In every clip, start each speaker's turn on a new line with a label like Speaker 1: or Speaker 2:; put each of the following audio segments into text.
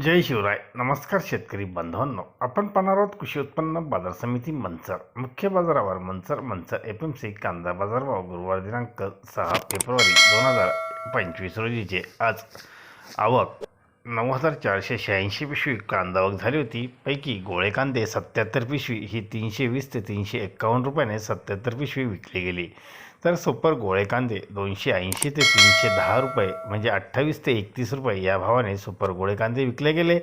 Speaker 1: जय शिवराय. नमस्कार शेतकरी बांधवांनो. आपण पाहणार आहोत कृषी उत्पन्न बाजार समिती मंचर. मुख्य बाजारावर Manchar Manchar F M C कांदा बाजारभाव गुरुवार दिनांक सहा फेब्रुवारी दोन हजार पंचवीस रोजीचे. आज आवक नऊ हजार चारशे शहाऐंशी पिशवी कांदा आवक झाली होती. पैकी गोळे कांदे सत्याहत्तर पिशवी ही तीनशे वीस ते तीनशे एक्कावन्न रुपयाने सत्याहत्तर पिशवी विकली गेली. तर सुपर गोळे कांदे दोनशे ऐंशी ते तीनशे दहा रुपये म्हणजे अठ्ठावीस ते एकतीस रुपये या भावाने सुपर गोळे कांदे विकले गेले.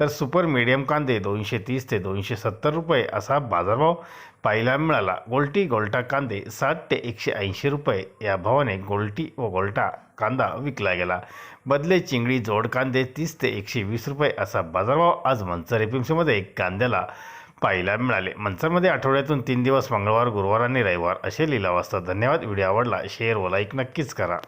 Speaker 1: तर सुपर मीडियम कांदे दोनशे तीस ते दोनशे सत्तर रुपये असा बाजारभाव पाहायला मिळाला. गोल्टी गोल्टा कांदे साठ ते एकशे ऐंशी रुपये या भावाने गोल्टी व गोल्टा कांदा विकला गेला. बदले चिंगडी जोड कांदे तीस ते एकशे वीस रुपये असा बाजारभाव आज मंचर एपीएमसीमध्ये कांद्याला पाहायला मिळाले. मंचामध्ये आठवड्यातून तीन दिवस मंगळवार गुरुवार आणि रविवार असे लिलाव असतात. धन्यवाद. व्हिडिओ आवडला शेअर व लाईक नक्कीच करा.